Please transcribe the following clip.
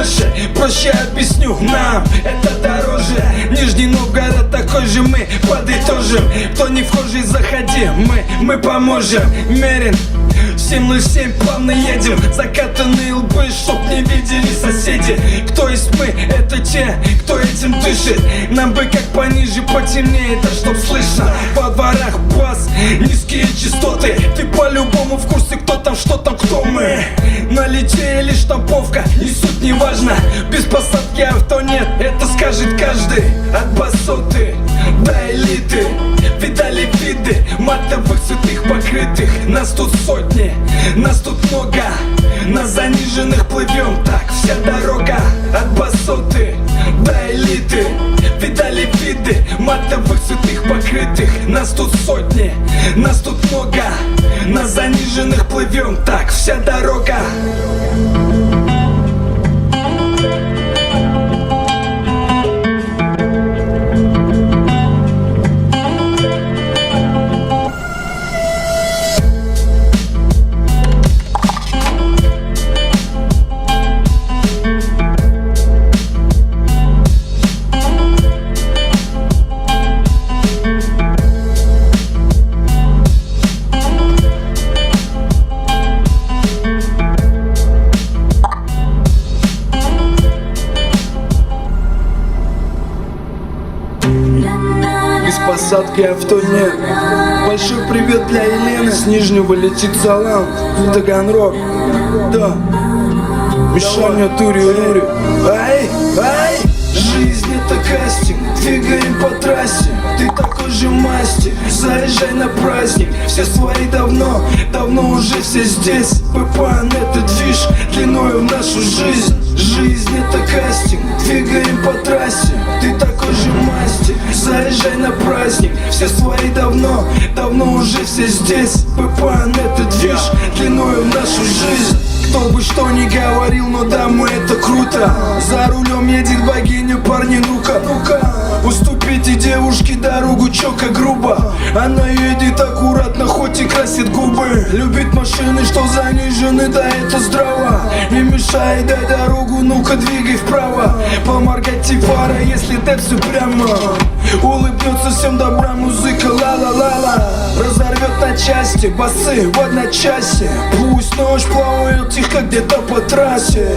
больше Проще объясню, нам. Это дороже. Нижний Новгород такой же мы подытожим. Кто не вхожий, заходи, мы, мы поможем. Мерин 707 плавно едем. Закатанные лбы, чтоб не видели соседи. Кто есть мы, это те, кто этим дышит. Нам бы как пониже, потемнее, да чтоб слышно. Во дворах бас, низкие частоты. Ты по-любому в курсе, кто там, что там, кто мы Налетели штамповка, и суть не важно. Без посадки авто нет, это скажет каждый. От басоты до элиты. Видали виды матовых святых покрытых. Нас тут сотни, нас тут много. На заниженных плывем, так вся дорога. От басоты до элиты. Видали виды матовых святых покрытых. Нас тут сотни, нас тут много. На заниженных плывем, так вся дорога Без посадки авто нет. Большой привет для Елены С Нижнего летит Салам в Таганрог. Да. Мишаня тури рури. Ай, ай. Жизнь это кастинг. Двигаем по трассе. Ты такой же мастер. Заезжай на праздник. Все свои давно Давно уже все здесь. Пепан это движ Длиною в нашу жизнь. Жизнь это кастинг. Двигаем по трассе. Ты Заезжай на праздник. Все свои давно Давно уже все здесь. Пепан это движ Длиною в нашу жизнь. Кто бы что ни говорил, но домой это круто. За рулем едет богиня, парни, ну-ка, ну-ка Уступите девушке дорогу, чока грубо. Она едет аккуратно, хоть и красит губы. Любит машины, что занижены, да это здраво. Не мешай, дай дорогу, ну-ка двигай вправо. Поморгайте фара, если ты все прямо. Улыбнется всем добра музыка, ла-ла-ла-ла. Разорвет на части, басы в одночасье Пусть ночь плавает тихо где-то по трассе